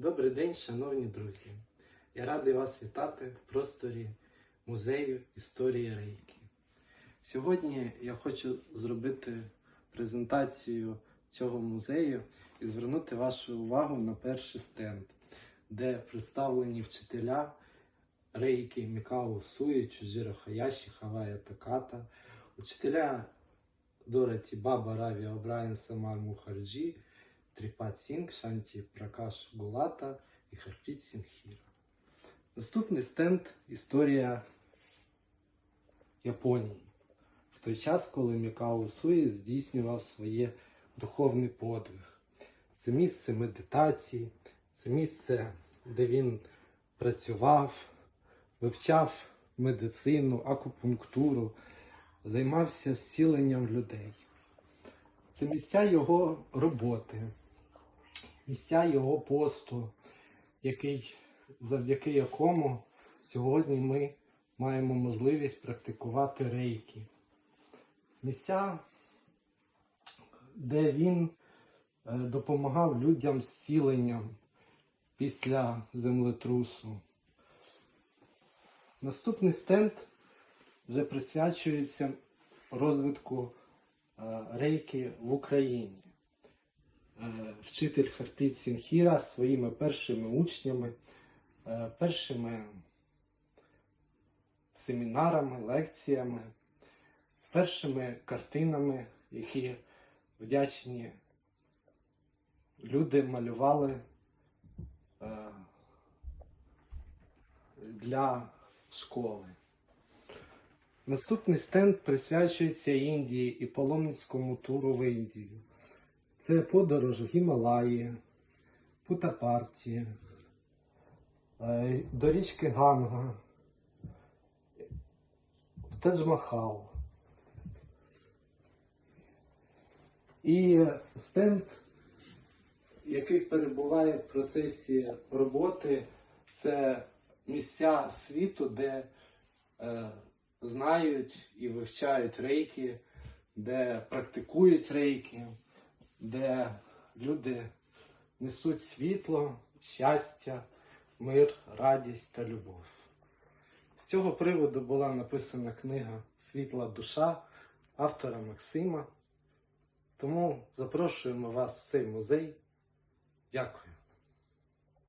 Добрий день, шановні друзі! Я радий вас вітати в просторі музею історії Рейки. Сьогодні я хочу зробити презентацію цього музею і звернути вашу увагу на перший стенд, де представлені вчителя Рейки Мікао Суї, Чужіро Хаяші, Хавая Таката, учителя Дороті Баба Раві Обрайан Самар Мухарджі, Тріпат Сінг, Шанті Пракаш Гулата і Харпіт Сінхіра. Наступний стенд Історія Японії. В той час, коли Мікао Суї здійснював своє духовний подвиг. Це місце медитації, це місце, де він працював, вивчав медицину, акупунктуру, займався зціленням людей. Це місця його роботи, місця його посту, який, завдяки якому сьогодні ми маємо можливість практикувати рейки. Місця, де він е, допомагав людям з зціленням після землетрусу. Наступний стенд вже присвячується розвитку е, рейки в Україні. Е, Вчитель Харпіт Сінхіра своїми першими учнями, е, першими семінарами, лекціями, першими картинами, які вдячні люди малювали е, для школи. Наступний стенд присвячується Індії і паломницькому туру в Індію. Це подорож в Гімалаї, Путапарті, е, до річки Ганга, в Тадж-Махал. І стенд, який перебуває в процесі роботи, це місця світу, де е, знають і вивчають рейки, де практикують рейки, де люди несуть світло, щастя, мир, радість та любов. З цього приводу була написана книга Світла душа автора Максима. Тому запрошуємо вас в цей музей. Дякую.